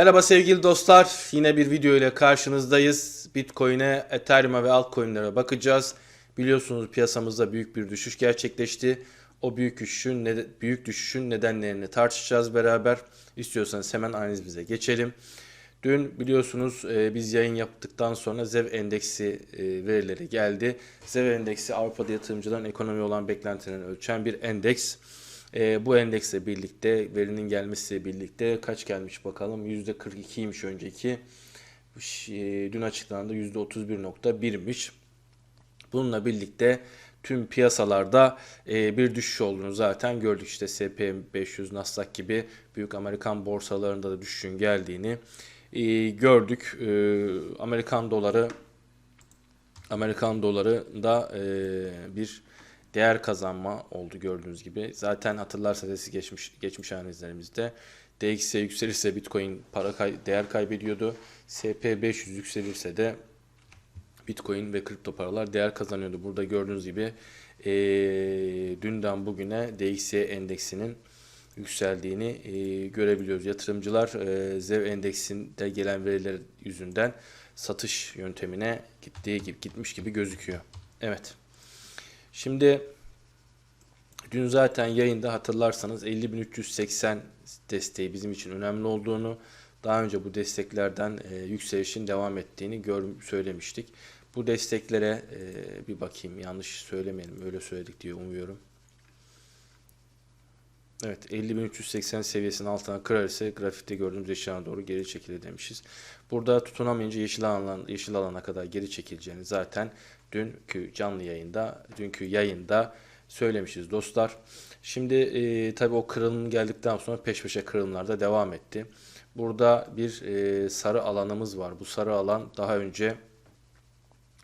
Merhaba sevgili dostlar. Yine bir video ile karşınızdayız. Bitcoin'e, Ethereum'a ve altcoin'lere bakacağız. Biliyorsunuz piyasamızda büyük bir düşüş gerçekleşti. O büyük düşüşün büyük düşüşün nedenlerini tartışacağız beraber. İstiyorsanız hemen analizimize geçelim. Dün biliyorsunuz e, biz yayın yaptıktan sonra ZEV endeksi e, verileri geldi. ZEV endeksi Avrupa'da yatırımcıların ekonomi olan beklentilerini ölçen bir endeks. E, bu endeksle birlikte verinin gelmesiyle birlikte kaç gelmiş bakalım %42'ymiş önceki. E, dün açıklandı %31.1'miş. Bununla birlikte tüm piyasalarda e, bir düşüş olduğunu zaten gördük. İşte S&P 500, Nasdaq gibi büyük Amerikan borsalarında da düşüşün geldiğini e, gördük. E, Amerikan doları Amerikan doları da e, bir değer kazanma oldu gördüğünüz gibi. Zaten hatırlarsanız geçmiş geçmiş analizlerimizde DXY yükselirse Bitcoin para kay- değer kaybediyordu. SP500 yükselirse de Bitcoin ve kripto paralar değer kazanıyordu. Burada gördüğünüz gibi e, dünden bugüne DXY endeksinin yükseldiğini e, görebiliyoruz. Yatırımcılar e, ZEV endeksinde gelen veriler yüzünden satış yöntemine gittiği gibi gitmiş gibi gözüküyor. Evet. Şimdi dün zaten yayında hatırlarsanız 50.380 desteği bizim için önemli olduğunu, daha önce bu desteklerden e, yükselişin devam ettiğini gör, söylemiştik. Bu desteklere e, bir bakayım yanlış söylemeyelim öyle söyledik diye umuyorum. Evet 50.380 seviyesinin altına kırarsa grafikte gördüğümüz eşyana doğru geri çekilir demişiz. Burada tutunamayınca yeşil alan yeşil alana kadar geri çekileceğini zaten dünkü canlı yayında dünkü yayında söylemişiz dostlar. Şimdi e, tabii o kırılım geldikten sonra peş peşe kırılımlar da devam etti. Burada bir e, sarı alanımız var. Bu sarı alan daha önce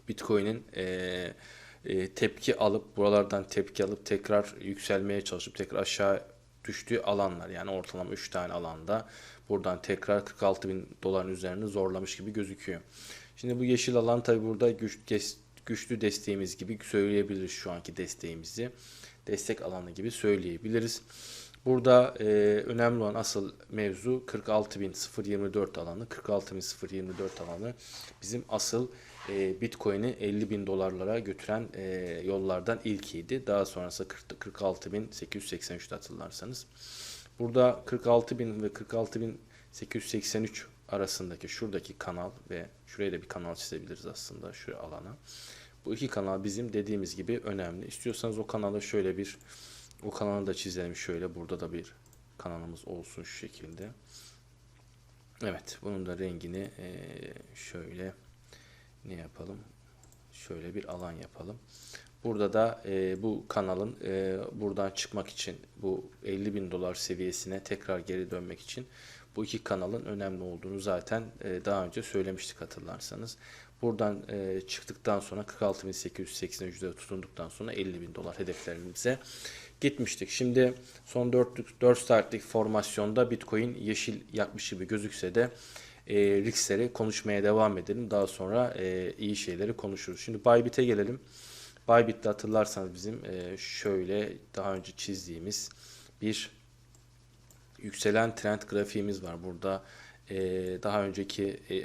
Bitcoin'in e, e, tepki alıp buralardan tepki alıp tekrar yükselmeye çalışıp tekrar aşağı düştüğü alanlar yani ortalama 3 tane alanda buradan tekrar 46 bin doların üzerine zorlamış gibi gözüküyor. Şimdi bu yeşil alan tabi burada güç, güçlü desteğimiz gibi söyleyebiliriz şu anki desteğimizi. Destek alanı gibi söyleyebiliriz. Burada e, önemli olan asıl mevzu 46.024 alanı. 46.024 alanı bizim asıl e, Bitcoin'i 50 bin dolarlara götüren e, yollardan ilkiydi. Daha sonrası 40 46.883 hatırlarsanız. Burada 46.000 ve 46.883 arasındaki şuradaki kanal ve şuraya da bir kanal çizebiliriz aslında şu alana. Bu iki kanal bizim dediğimiz gibi önemli. İstiyorsanız o kanala şöyle bir o kanalı da çizelim şöyle. Burada da bir kanalımız olsun şu şekilde. Evet, bunun da rengini şöyle ne yapalım? Şöyle bir alan yapalım. Burada da eee, bu kanalın eee, buradan çıkmak için bu 50 bin dolar seviyesine tekrar geri dönmek için bu iki kanalın önemli olduğunu zaten eee, daha önce söylemiştik hatırlarsanız. Buradan eee, çıktıktan sonra 46.883'de tutunduktan sonra 50 bin dolar hedeflerimize gitmiştik. Şimdi son 4, 4 saatlik formasyonda Bitcoin yeşil yakmış gibi gözükse de e, riskleri konuşmaya devam edelim. Daha sonra e, iyi şeyleri konuşuruz. Şimdi Bybit'e gelelim. Bybit'te hatırlarsanız bizim e, şöyle daha önce çizdiğimiz bir yükselen trend grafiğimiz var. Burada e, daha önceki e,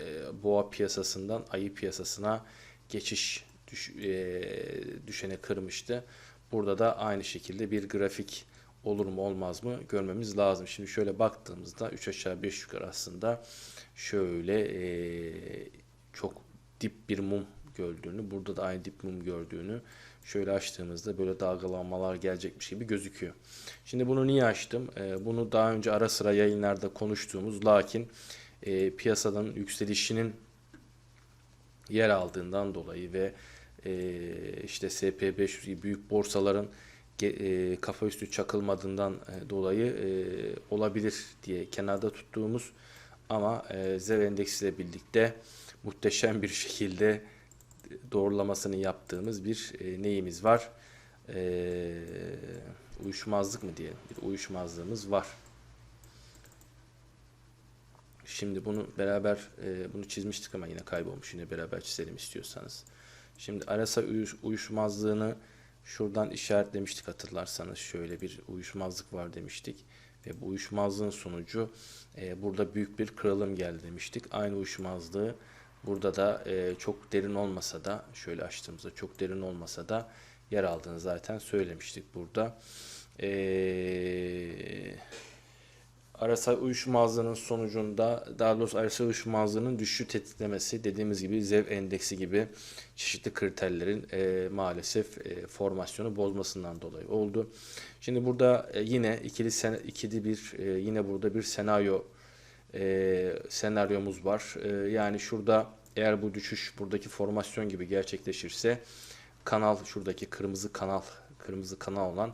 boğa piyasasından ayı piyasasına geçiş düş, e, düşene kırmıştı. Burada da aynı şekilde bir grafik olur mu olmaz mı görmemiz lazım. Şimdi şöyle baktığımızda 3 aşağı 5 yukarı aslında şöyle e, çok dip bir mum gördüğünü, burada da aynı dip mum gördüğünü şöyle açtığımızda böyle dalgalanmalar gelecekmiş gibi gözüküyor. Şimdi bunu niye açtım? E, bunu daha önce ara sıra yayınlarda konuştuğumuz lakin e, piyasadan yükselişinin yer aldığından dolayı ve e, işte SP500 gibi büyük borsaların e, kafa üstü çakılmadığından dolayı olabilir diye kenarda tuttuğumuz ama e, endeksiyle birlikte muhteşem bir şekilde doğrulamasını yaptığımız bir e, neyimiz var? E, uyuşmazlık mı diyelim? Bir uyuşmazlığımız var. Şimdi bunu beraber e, bunu çizmiştik ama yine kaybolmuş. Yine beraber çizelim istiyorsanız. Şimdi arasa uyuş- uyuşmazlığını şuradan işaretlemiştik hatırlarsanız. Şöyle bir uyuşmazlık var demiştik. Ve bu uyuşmazlığın sonucu e, burada büyük bir kırılım geldi demiştik. Aynı uyuşmazlığı burada da e, çok derin olmasa da şöyle açtığımızda çok derin olmasa da yer aldığını zaten söylemiştik burada. Eee arasal uyuşmazlığının sonucunda daha doğrusu arasal uyuşmazlığının düşüşü tetiklemesi dediğimiz gibi ZEV endeksi gibi çeşitli kriterlerin e, maalesef e, formasyonu bozmasından dolayı oldu. Şimdi burada e, yine ikili sen, ikili bir e, yine burada bir senaryo e, senaryomuz var. E, yani şurada eğer bu düşüş buradaki formasyon gibi gerçekleşirse kanal şuradaki kırmızı kanal kırmızı kanal olan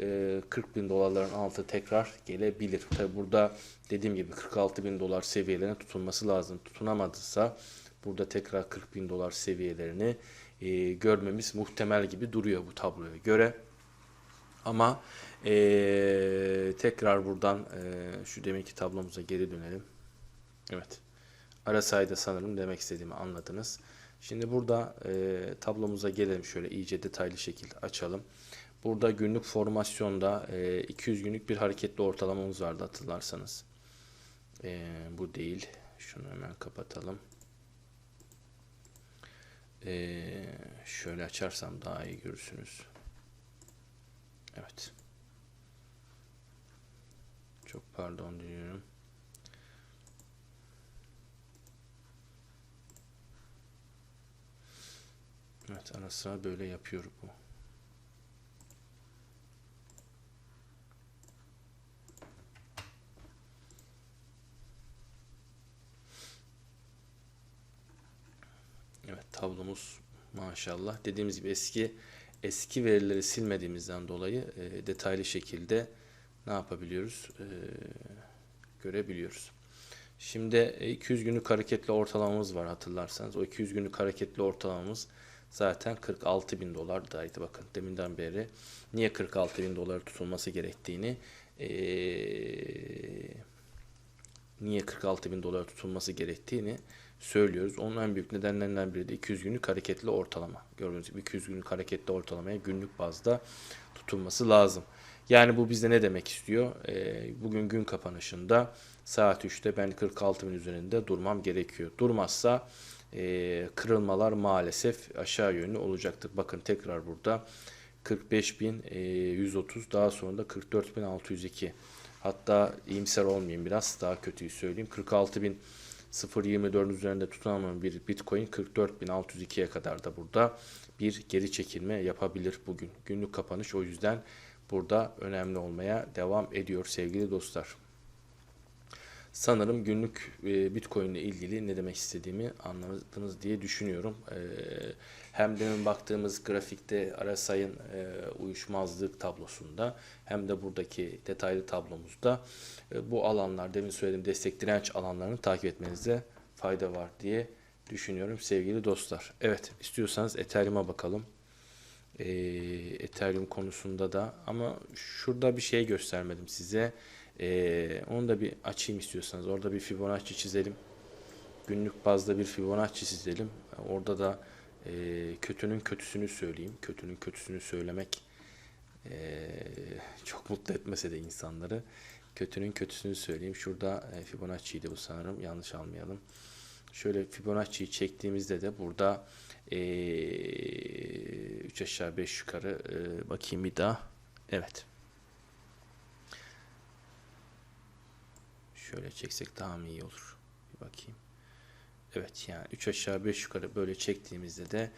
e, 40 bin dolarların altı tekrar gelebilir. Tabi burada dediğim gibi 46 bin dolar seviyelerine tutunması lazım. Tutunamadıysa burada tekrar 40 bin dolar seviyelerini e, görmemiz muhtemel gibi duruyor bu tabloya göre. Ama e, tekrar buradan e, şu deminki tablomuza geri dönelim. Evet. Arasayda sanırım demek istediğimi anladınız. Şimdi burada e, tablomuza gelelim şöyle iyice detaylı şekilde açalım. Burada günlük formasyonda e, 200 günlük bir hareketli ortalamamız vardı hatırlarsanız. E, bu değil. Şunu hemen kapatalım. E, şöyle açarsam daha iyi görürsünüz. Evet. Çok pardon diliyorum. Evet ara sıra böyle yapıyor bu. Evet tablomuz maşallah. Dediğimiz gibi eski eski verileri silmediğimizden dolayı e, detaylı şekilde ne yapabiliyoruz? E, görebiliyoruz. Şimdi e, 200 günlük hareketli ortalamamız var hatırlarsanız. O 200 günlük hareketli ortalamamız zaten 46 bin dolardaydı bakın deminden beri. Niye 46 bin dolar tutulması gerektiğini e, niye 46 bin dolar tutulması gerektiğini söylüyoruz. Onun en büyük nedenlerinden biri de 200 günlük hareketli ortalama. Gördüğünüz gibi 200 günlük hareketli ortalamaya günlük bazda tutulması lazım. Yani bu bizde ne demek istiyor? E, bugün gün kapanışında saat 3'te ben 46 bin üzerinde durmam gerekiyor. Durmazsa e, kırılmalar maalesef aşağı yönlü olacaktır. Bakın tekrar burada 45.130 daha sonra da 44.602 hatta iyimser olmayayım biraz daha kötüyü söyleyeyim 46.000 0.24'ün üzerinde tutunan bir Bitcoin 44.602'ye kadar da burada bir geri çekilme yapabilir bugün. Günlük kapanış o yüzden burada önemli olmaya devam ediyor sevgili dostlar. Sanırım günlük e, Bitcoin ile ilgili ne demek istediğimi anladınız diye düşünüyorum. E, hem demin baktığımız grafikte Arasay'ın e, uyuşmazlık tablosunda hem de buradaki detaylı tablomuzda bu alanlar demin söylediğim destek direnç alanlarını takip etmenizde fayda var diye düşünüyorum sevgili dostlar. Evet istiyorsanız Ethereum'a bakalım. Ethereum konusunda da ama şurada bir şey göstermedim size. Ee, onu da bir açayım istiyorsanız. Orada bir Fibonacci çizelim. Günlük bazda bir Fibonacci çizelim. Orada da e, kötünün kötüsünü söyleyeyim. Kötünün kötüsünü söylemek e, çok mutlu etmese de insanları. Kötünün kötüsünü söyleyeyim. Şurada e, Fibonacci'ydi bu sanırım. Yanlış almayalım. Şöyle Fibonacci'yi çektiğimizde de burada e, 3 aşağı 5 yukarı e, bakayım bir daha. Evet. Şöyle çeksek daha mı iyi olur? Bir bakayım. Evet yani 3 aşağı 5 yukarı böyle çektiğimizde de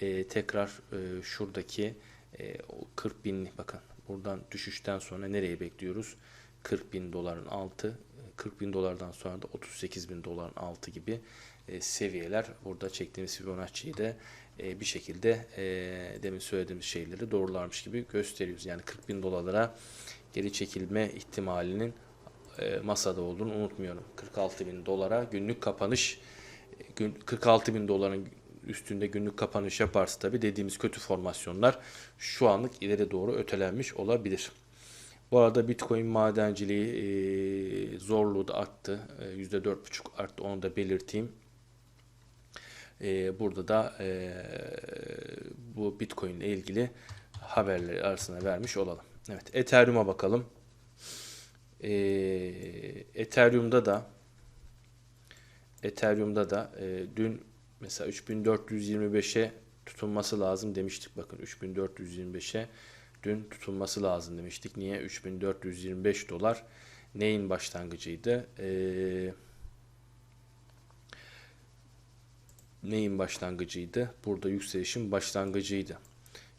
e, tekrar e, şuradaki e, 40 bin bakın buradan düşüşten sonra nereye bekliyoruz? 40 bin doların altı 40 bin dolardan sonra da 38 bin doların altı gibi e, seviyeler burada çektiğimiz Fibonacci'yi de e, bir şekilde e, demin söylediğimiz şeyleri doğrularmış gibi gösteriyoruz. Yani 40 bin dolarlara geri çekilme ihtimalinin masada olduğunu unutmuyorum. 46 bin dolara günlük kapanış e, 46 bin doların üstünde günlük kapanış yaparsa tabi dediğimiz kötü formasyonlar şu anlık ileri doğru ötelenmiş olabilir. Bu arada Bitcoin madenciliği e, zorluğu da arttı. E, %4,5 arttı onu da belirteyim. E, burada da e, bu Bitcoin ile ilgili haberleri arasına vermiş olalım. Evet Ethereum'a bakalım. E, Ethereum'da da Ethereum'da da e, dün mesela 3425'e tutunması lazım demiştik. Bakın 3425'e dün tutulması lazım demiştik. Niye? 3425 dolar neyin başlangıcıydı? Ee, neyin başlangıcıydı? Burada yükselişin başlangıcıydı.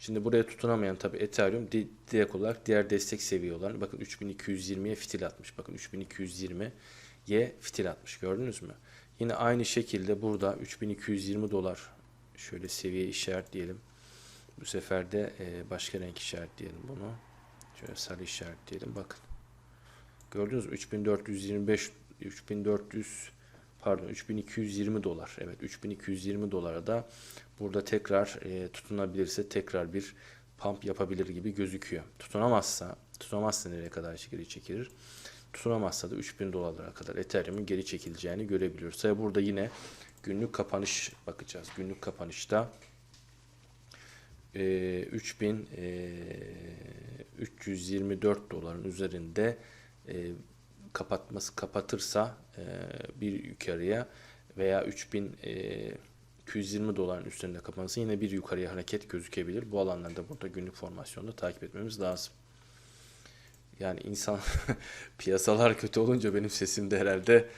Şimdi buraya tutunamayan tabi Ethereum di- direkt olarak diğer destek seviyelerine bakın 3220'ye fitil atmış. Bakın 3220'ye fitil atmış. Gördünüz mü? Yine aynı şekilde burada 3220 dolar şöyle seviye işaretleyelim. Bu sefer de e, başka renk işaretleyelim bunu. Şöyle sarı işaretleyelim. Bakın. Gördünüz mü? 3425 3400 pardon 3220 dolar. Evet 3220 dolara da burada tekrar e, tutunabilirse tekrar bir pump yapabilir gibi gözüküyor. Tutunamazsa tutunamazsa nereye kadar geri çekilir? Tutunamazsa da 3000 dolarlara kadar Ethereum'un geri çekileceğini görebiliyoruz. Tabi burada yine günlük kapanış bakacağız. Günlük kapanışta e, 3324 doların üzerinde e, kapatması kapatırsa e, bir yukarıya veya 3220 doların üstünde kapanırsa yine bir yukarıya hareket gözükebilir. Bu alanlarda burada günlük formasyonda takip etmemiz lazım. Yani insan piyasalar kötü olunca benim sesim de herhalde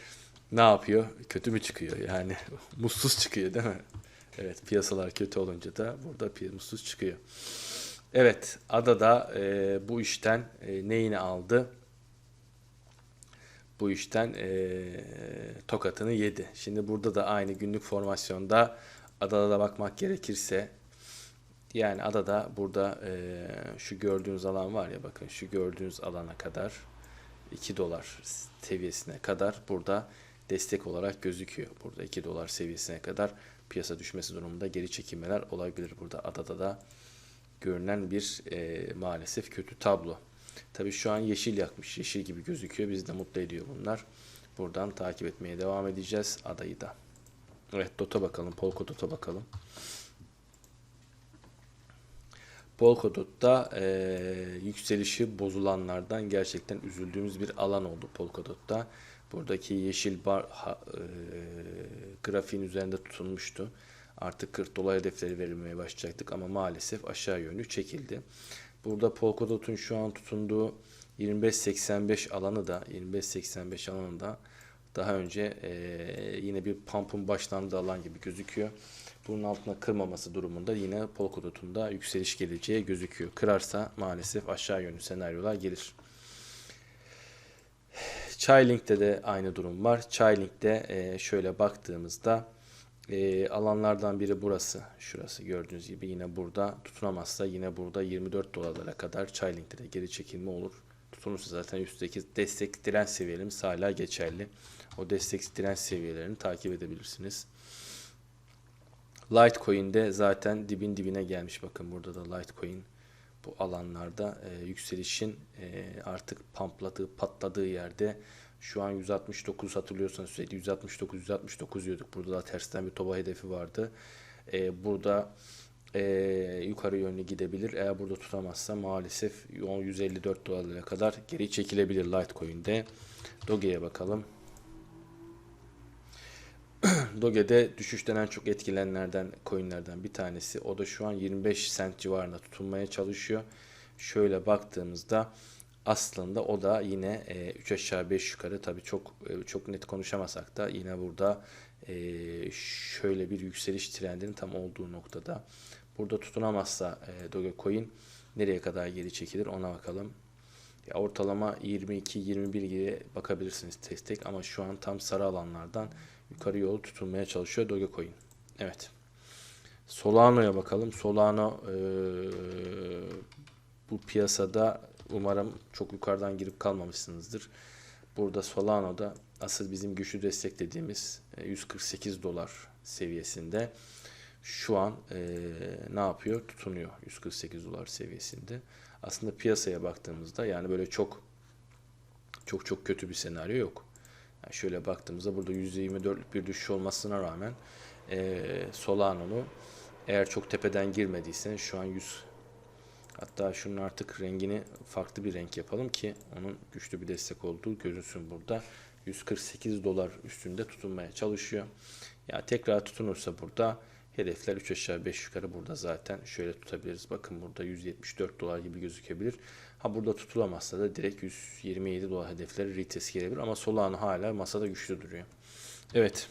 ne yapıyor? Kötü mü çıkıyor? Yani mutsuz çıkıyor değil mi? Evet piyasalar kötü olunca da burada mutsuz çıkıyor. Evet Ada da e, bu işten e, neyini aldı? Bu işten e, tokatını yedi. Şimdi burada da aynı günlük formasyonda Adada da bakmak gerekirse yani adada burada e, şu gördüğünüz alan var ya bakın şu gördüğünüz alana kadar 2 dolar seviyesine kadar burada destek olarak gözüküyor. Burada 2 dolar seviyesine kadar piyasa düşmesi durumunda geri çekilmeler olabilir. Burada adada da görünen bir e, maalesef kötü tablo. Tabii şu an yeşil yakmış. Yeşil gibi gözüküyor. Bizi de mutlu ediyor bunlar. Buradan takip etmeye devam edeceğiz adayı da. Evet DOT'a bakalım. Polkadot'a bakalım. Polkadot'ta e, yükselişi bozulanlardan gerçekten üzüldüğümüz bir alan oldu Polkadot'ta. Buradaki yeşil bar ha, e, grafiğin üzerinde tutulmuştu. Artık 40 dolar hedefleri verilmeye başlayacaktık ama maalesef aşağı yönlü çekildi. Burada Polkadot'un şu an tutunduğu 25.85 alanı da 25.85 alanı da daha önce e, yine bir pump'ın başlandığı alan gibi gözüküyor. Bunun altına kırmaması durumunda yine Polkadot'un da yükseliş geleceği gözüküyor. Kırarsa maalesef aşağı yönlü senaryolar gelir. Chainlink'te de aynı durum var. Chainlink'te e, şöyle baktığımızda e, alanlardan biri burası. Şurası gördüğünüz gibi yine burada tutunamazsa yine burada 24 dolarlara kadar Chainlink'te de geri çekilme olur. Tutunursa zaten üstteki destek direnç seviyelerimiz hala geçerli. O destek direnç seviyelerini takip edebilirsiniz. Litecoin'de zaten dibin dibine gelmiş. Bakın burada da Litecoin bu alanlarda e, yükselişin e, artık pampladığı, patladığı yerde şu an 169 hatırlıyorsanız sürekli 169 169 diyorduk. Burada da tersten bir toba hedefi vardı. E, burada e, yukarı yönlü gidebilir. Eğer burada tutamazsa maalesef 154 dolarlara kadar geri çekilebilir Litecoin'de. Doge'ye bakalım. Doge'de düşüşten en çok etkilenenlerden coinlerden bir tanesi. O da şu an 25 sent civarında tutunmaya çalışıyor. Şöyle baktığımızda aslında o da yine 3 aşağı 5 yukarı tabi çok e, çok net konuşamasak da yine burada e, şöyle bir yükseliş trendinin tam olduğu noktada. Burada tutunamazsa e, Dogecoin nereye kadar geri çekilir ona bakalım. Ortalama 22-21 gibi bakabilirsiniz tek tek ama şu an tam sarı alanlardan yukarı yolu tutulmaya çalışıyor Dogecoin. Evet. Solano'ya bakalım. Solano e, bu piyasada umarım çok yukarıdan girip kalmamışsınızdır. Burada Solano'da asıl bizim güçlü destek dediğimiz e, 148 dolar seviyesinde şu an e, ne yapıyor? Tutunuyor 148 dolar seviyesinde. Aslında piyasaya baktığımızda yani böyle çok çok çok kötü bir senaryo yok. Yani şöyle baktığımızda burada %24'lük bir düşüş olmasına rağmen e, Solano'nu eğer çok tepeden girmediyse şu an Hatta şunun artık rengini farklı bir renk yapalım ki onun güçlü bir destek olduğu gözünsün burada. 148 dolar üstünde tutunmaya çalışıyor. Ya tekrar tutunursa burada hedefler 3 aşağı 5 yukarı burada zaten şöyle tutabiliriz. Bakın burada 174 dolar gibi gözükebilir. Ha burada tutulamazsa da direkt 127 dolar hedefleri retest gelebilir ama Solana hala masada güçlü duruyor. Evet.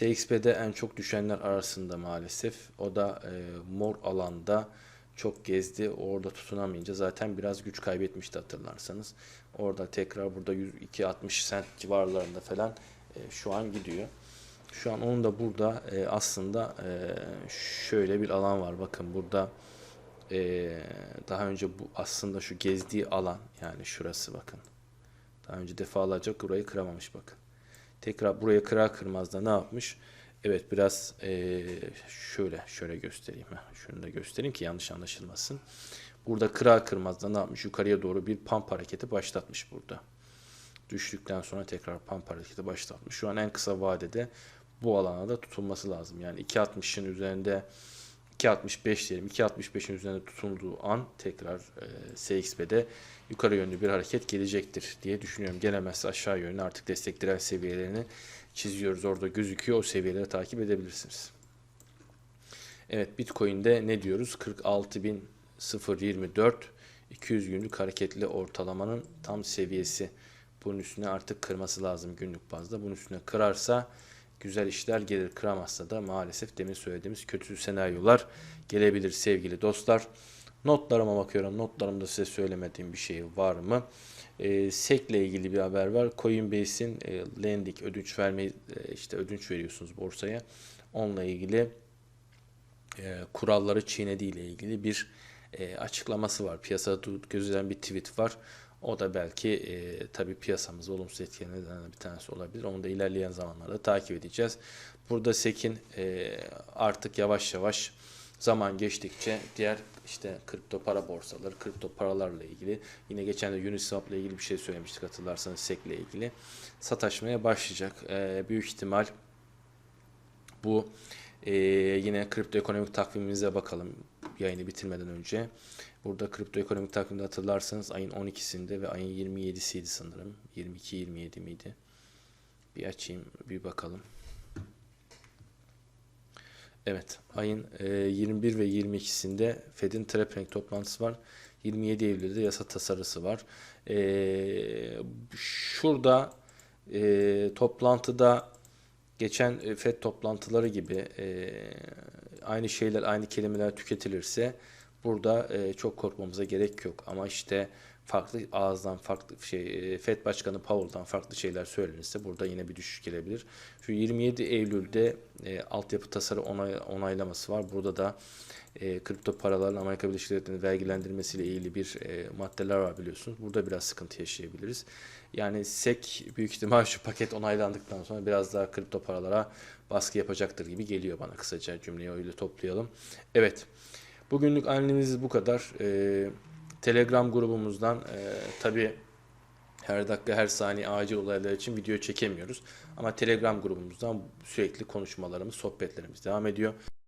CXP'de en çok düşenler arasında maalesef. O da e, mor alanda çok gezdi. Orada tutunamayınca zaten biraz güç kaybetmişti hatırlarsanız. Orada tekrar burada 102-60 sent civarlarında falan e, şu an gidiyor. Şu an onun da burada e, aslında e, şöyle bir alan var. Bakın burada e, daha önce bu aslında şu gezdiği alan yani şurası bakın. Daha önce defalarca burayı kıramamış bakın. Tekrar buraya kırar kırmaz da ne yapmış? Evet biraz eee, şöyle şöyle göstereyim. Şunu da göstereyim ki yanlış anlaşılmasın. Burada kırar kırmaz da ne yapmış? Yukarıya doğru bir pump hareketi başlatmış burada. Düştükten sonra tekrar pump hareketi başlatmış. Şu an en kısa vadede bu alana da tutulması lazım. Yani 2.60'ın üzerinde 2.65 diyelim. 2.65'in üzerinde tutulduğu an tekrar e, CXP'de yukarı yönlü bir hareket gelecektir diye düşünüyorum. Gelemezse aşağı yönlü artık destek direnç seviyelerini çiziyoruz. Orada gözüküyor. O seviyeleri takip edebilirsiniz. Evet Bitcoin'de ne diyoruz? 46.024 200 günlük hareketli ortalamanın tam seviyesi. Bunun üstüne artık kırması lazım günlük bazda. Bunun üstüne kırarsa güzel işler gelir. Kıramazsa da maalesef demin söylediğimiz kötü senaryolar gelebilir sevgili dostlar. Notlarıma bakıyorum. Notlarımda size söylemediğim bir şey var mı? E, SEC ile ilgili bir haber var. Coinbase'in e, lending ödünç vermeyi e, işte ödünç veriyorsunuz borsaya. Onunla ilgili e, kuralları çiğnediği ile ilgili bir e, açıklaması var. Piyasada gözülen bir tweet var. O da belki e, tabii piyasamızı olumsuz etkileyenlerden bir tanesi olabilir. Onu da ilerleyen zamanlarda takip edeceğiz. Burada SEC'in e, artık yavaş yavaş zaman geçtikçe diğer işte kripto para borsaları, kripto paralarla ilgili yine geçen de Uniswap ile ilgili bir şey söylemiştik hatırlarsanız SEC ile ilgili sataşmaya başlayacak. E, büyük ihtimal bu e, yine kripto ekonomik takvimimize bakalım yayını bitirmeden önce. Burada kripto ekonomik takvimde hatırlarsanız ayın 12'sinde ve ayın 27'siydi sanırım. 22-27 miydi? Bir açayım bir bakalım. Evet, ayın e, 21 ve 22'sinde Fed'in Trepanning toplantısı var. 27 Eylül'de yasa tasarısı var. E, şurada e, toplantıda geçen e, FED toplantıları gibi e, aynı şeyler, aynı kelimeler tüketilirse burada e, çok korkmamıza gerek yok. Ama işte farklı ağızdan farklı şey e, FED Başkanı Powell'dan farklı şeyler söylenirse burada yine bir düşüş gelebilir. Şu 27 Eylül'de e, altyapı tasarı onay, onaylaması var. Burada da e, kripto paraların Amerika Birleşik Devletleri'nin vergilendirmesiyle ilgili bir e, maddeler var biliyorsunuz. Burada biraz sıkıntı yaşayabiliriz. Yani SEC büyük ihtimal şu paket onaylandıktan sonra biraz daha kripto paralara baskı yapacaktır gibi geliyor bana kısaca cümleyi öyle toplayalım. Evet. Bugünlük analizimiz bu kadar. Ee, Telegram grubumuzdan e, tabi her dakika her saniye acil olaylar için video çekemiyoruz. Ama Telegram grubumuzdan sürekli konuşmalarımız, sohbetlerimiz devam ediyor.